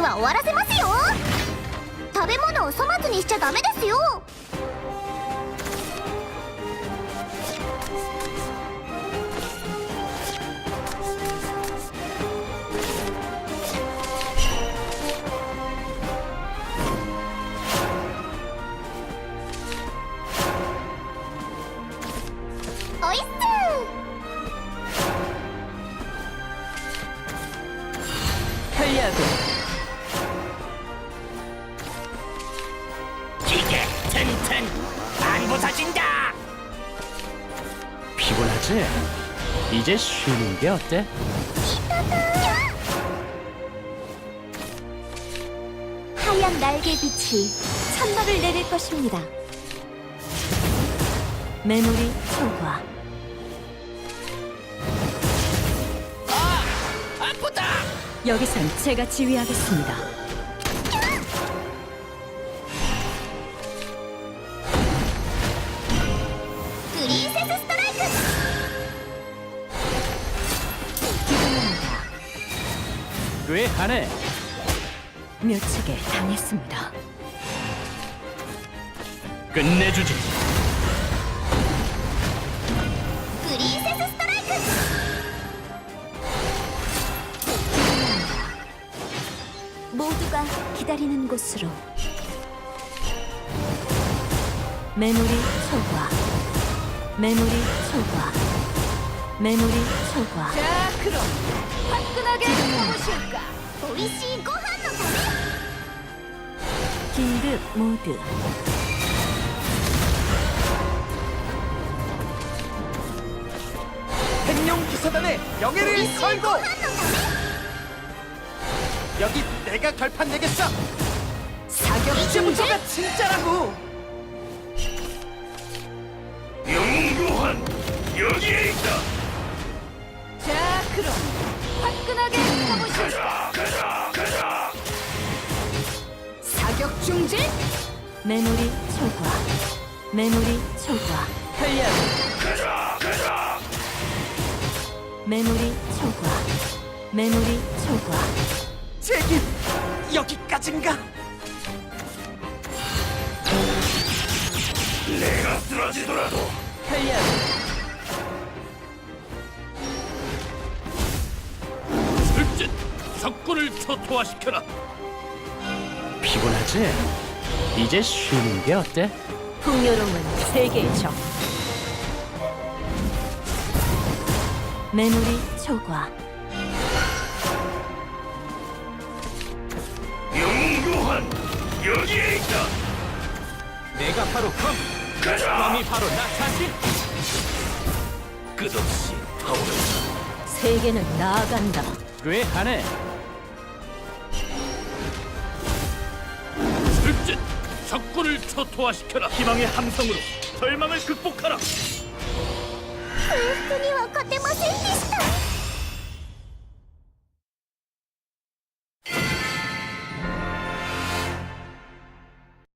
は終わらせますよ。食べ物を粗末にしちゃダメですよ。 튼튼 안 부서진다. 피곤하지? 이제 쉬는 게 어때? 하얀 날개빛이 찬바를 내릴 것입니다. 메모리 초과 아프다. 여기선 제가 지휘하겠습니다. 기승아입니다. 꽤 하네. 묘치게 당했습니다. 끝내주지. 그리세스 스트라이크! 모두가 기다리는 곳으로 메모리 소화 메모리 소과. 메모리 소과. 자, 그럼 화끈하게 해보실까? 오이시 고한노 긴급 모드. 백룡 기사단의 명예를 걸고! 여기 내가 결판 내겠어. 사격 이제부터가 진짜라고. 영웅교환 여기에 있다. 자 그럼 화끈하게 가보실까 가자 가자. 사격 중지 메모리 초과 메모리 초과 편리하고 가자 가자. 메모리 초과 메모리 초과 제길 여기까진가 내가 쓰러지더라도 편리하고 술진 적군을 초토화시켜라. 피곤하지? 이제 쉬는 게 어때? 풍요로움은 세계의 적 메모리 초과 영웅교환 여기에 있다. 내가 바로 검 가자. 검이 바로 나 자신 끝없이 타오른다. 세계는 나아간다 꽤 하네. 술진 적군을 초토화시켜라. 희망의 함성으로 절망을 극복하라. 空腹には勝てませんでした